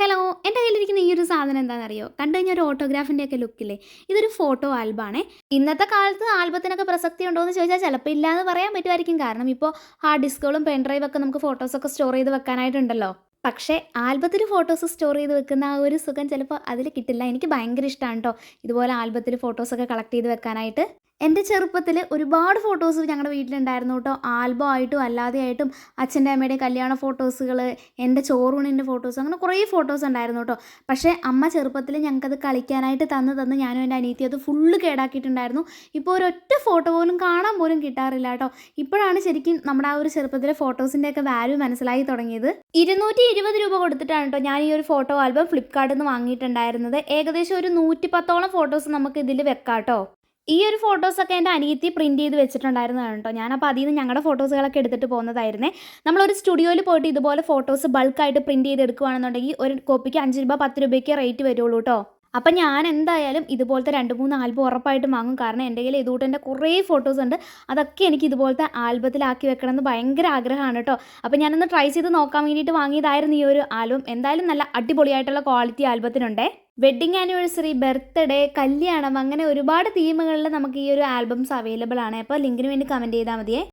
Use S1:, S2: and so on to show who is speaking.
S1: Hello എന്റെ കയ്യിലിരിക്കുന്ന ഈ ഒരു സാധനം എന്താണെന്നറിയോ? കണ്ടു കഴിഞ്ഞാൽ ഒരു ഓട്ടോഗ്രാഫിന്റെ ഒക്കെ ലുക്കില്ലേ ഇതൊരു ഫോട്ടോ ആൽബാണേ ഇന്നത്തെ കാലത്ത് ആൽബത്തിനൊക്കെ പ്രസക്തി ഉണ്ടോ എന്ന് ചോദിച്ചാൽ ചിലപ്പോൾ ഇല്ലാന്ന് പറയാൻ പറ്റുമായിരിക്കും. കാരണം ഇപ്പോൾ ഹാർഡ് ഡിസ്കുകളും പെൻ ഡ്രൈവ് ഒക്കെ നമുക്ക് ഫോട്ടോസൊക്കെ സ്റ്റോർ ചെയ്ത് വെക്കാനായിട്ടുണ്ടല്ലോ. പക്ഷേ ആൽബത്തിൽ ഫോട്ടോസ് സ്റ്റോർ ചെയ്ത് വെക്കുന്ന ആ ഒരു സുഖം ചിലപ്പോൾ അതിൽ കിട്ടില്ല. എനിക്ക് ഭയങ്കര ഇഷ്ടമാണ് കേട്ടോ ഇതുപോലെ ആൽബത്തിൽ ഫോട്ടോസൊക്കെ കളക്ട് ചെയ്ത് വെക്കാനായിട്ട്. എന്റെ ചെറുപ്പത്തിൽ ഒരുപാട് ഫോട്ടോസ് ഞങ്ങളുടെ വീട്ടിലുണ്ടായിരുന്നു കേട്ടോ. ആൽബം ആയിട്ടും അല്ലാതെ ആയിട്ടും അച്ഛന്റെ അമ്മയുടെ കല്യാണ ഫോട്ടോസുകൾ എന്റെ ചോറൂണിന്റെ ഫോട്ടോസ് അങ്ങനെ കുറേ ഫോട്ടോസ് ഉണ്ടായിരുന്നു കേട്ടോ. പക്ഷേ അമ്മ ചെറുപ്പത്തിൽ ഞങ്ങൾക്കത് കളിക്കാനായിട്ട് തന്ന് തന്ന് ഞാനും എന്റെ അനിയത്തി അത് ഫുള്ള് കേടാക്കിയിട്ടുണ്ടായിരുന്നു. ഇപ്പോൾ ഒരൊറ്റ ഫോട്ടോ പോലും കാണാൻ പോലും കിട്ടാറില്ല കേട്ടോ. ഇപ്പോഴാണ് ശരിക്കും നമ്മുടെ ആ ഒരു ചെറുപ്പത്തിലെ ഫോട്ടോസിന്റെയൊക്കെ വാല്യൂ മനസ്സിലായി തുടങ്ങിയത്. ഇരുന്നൂറ്റി ഇരുപത് രൂപ കൊടുത്തിട്ടാണ് കേട്ടോ ഞാൻ ഈ ഒരു ഫോട്ടോ ആൽബം ഫ്ലിപ്കാർട്ടിൽ നിന്ന് വാങ്ങിയിട്ടുണ്ടായിരുന്നത്. ഏകദേശം ഒരു നൂറ്റി പത്തോളം ഫോട്ടോസ് നമുക്ക് ഇതിൽ വെക്കാം കേട്ടോ. ഈ ഒരു ഫോട്ടോസൊക്കെ എന്റെ അനിയത്തി പ്രിന്റ് ചെയ്ത് വെച്ചിട്ടുണ്ടായിരുന്നതാണ് കേട്ടോ. ഞാനപ്പോൾ അതിൽ നിന്ന് ഞങ്ങളുടെ ഫോട്ടോസുകളൊക്കെ എടുത്തിട്ട് പോകുന്നതായിരുന്നേ. നമ്മളൊരു സ്റ്റുഡിയോയിൽ പോയിട്ട് ഇതുപോലെ ഫോട്ടോസ് ബൾക്കായിട്ട് പ്രിന്റ് ചെയ്ത് എടുക്കുകയാണെന്നുണ്ടെങ്കിൽ ഒരു കോപ്പിക്ക് അഞ്ച് രൂപ പത്ത് രൂപയ്ക്ക് റേറ്റ് വരുള്ളൂ കേട്ടോ അപ്പം ഞാൻ എന്തായാലും ഇതുപോലത്തെ രണ്ട് മൂന്ന് ആൽബം ഉറപ്പായിട്ടും വാങ്ങും. കാരണം എന്റെ കയ്യിൽ ഇതുകൂട്ടെ കുറേ ഫോട്ടോസ് ഉണ്ട്. അതൊക്കെ എനിക്ക് ഇതുപോലത്തെ ആൽബത്തിലാക്കി വെക്കണം എന്ന് ഭയങ്കര ആഗ്രഹമാണ് കേട്ടോ അപ്പം ഞാനൊന്ന് ട്രൈ ചെയ്ത് നോക്കാൻ വേണ്ടിയിട്ട് വാങ്ങിയതായിരുന്നു ഈ ഒരു ആൽബം എന്തായാലും നല്ല അടിപൊളിയായിട്ടുള്ള ക്വാളിറ്റി ആൽബത്തിനുണ്ടേ വെഡ്ഡിങ് ആനിവേഴ്സറി ബർത്ത്ഡേ കല്യാണം അങ്ങനെ ഒരുപാട് തീമുകളിൽ നമുക്ക് ഈ ഒരു ആൽബംസ് അവൈലബിൾ ആണ്. അപ്പോൾ ലിങ്കിന് വേണ്ടി കമന്റ് ചെയ്താൽ മതിയേ.